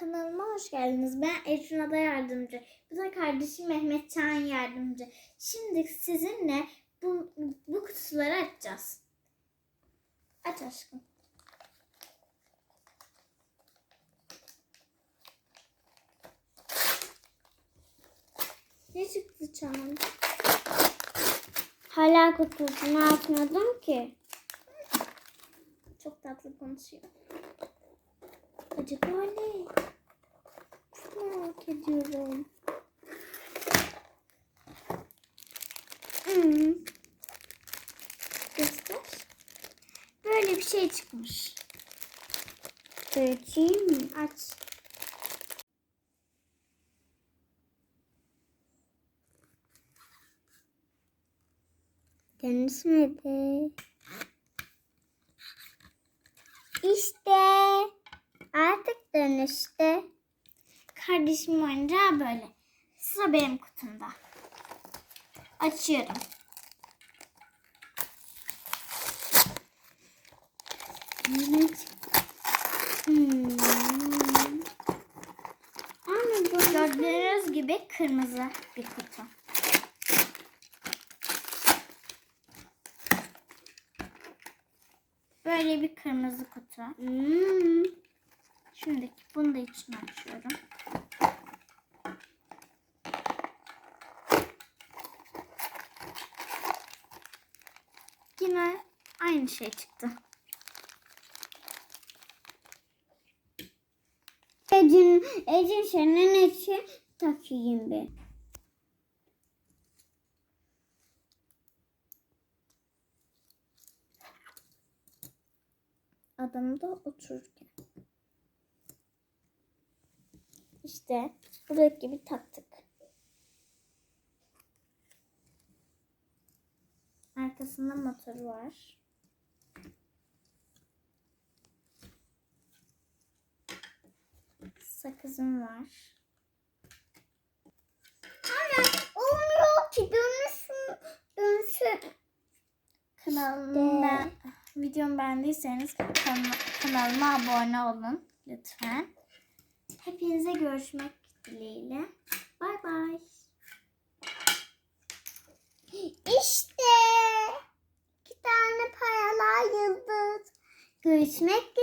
Kanalıma hoş geldiniz. Ben Ecrin Ada Yardımcı. Bu da kardeşim Mehmet Çağan Yardımcı. Şimdi sizinle bu, bu kutuları açacağız. Aç aşkım. Ne çıktı Çağan? Hala kutusunu açmadım ki. Çok tatlı konuşuyor. Acaba ne? Çok merak ediyorum. Hmm. Göster. Böyle bir şey çıkmış. Açayım mı? Aç. Dönüşmedi. İşte artık dönüştü. Kardeşim oyuncağı böyle. Sıra benim kutumda. Açıyorum. Çıktı? Hmm. Gördüğünüz gibi kırmızı bir kutu. Böyle bir kırmızı kutu. Hmm. Şimdi bunu da içine açıyorum. Yine aynı şey çıktı. Ecin, Ecin senin için takayım bir. Adam da otururken. İşte buradaki gibi taktık. Arkasında motoru var. Sakızım var. Anne olmuyor ki dönüşüm, dönüşüm. Kanalıma videomu beğendiyseniz kan- kanalıma abone olun lütfen. Hepinize görüşmek dileğiyle. Bay bay. İşte iki tane paralar yıldız. Görüşmek